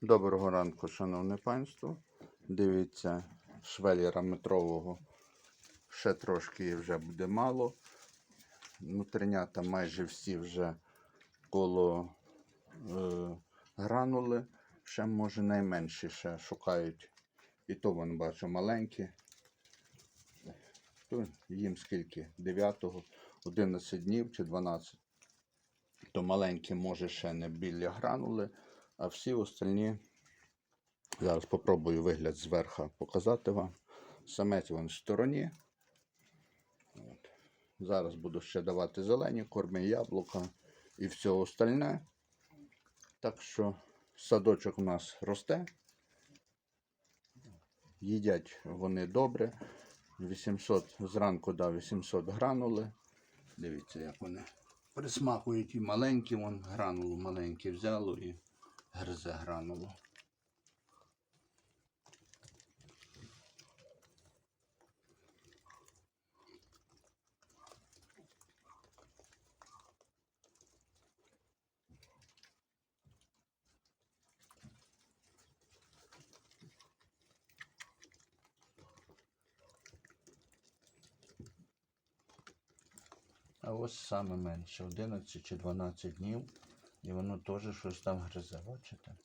Доброго ранку, шановне панство. Дивіться, швеллера метрового ще трошки вже буде мало. Внутрінята майже всі вже коло е, гранули. Ще може найменші ще шукають. І то вон бачу маленькі. То їм скільки? 9, 11 днів чи 12. То маленькі може ще не біля гранули, а всі остальні. Зараз попробую вигляд зверху показати вам. Самець вон в стороні. От. Зараз буду ще давати зелені корми, яблука і все остальне. Так що садочок у нас росте. Їдять вони добре. 800 зранку дав 800 гранули. Дивіться, як вони присмакують і маленькі, вон гранулу маленькі взяло і гризе гранулу. А ось саме менше, 11 чи 12 днів. І воно теж щось там гризе, бачите?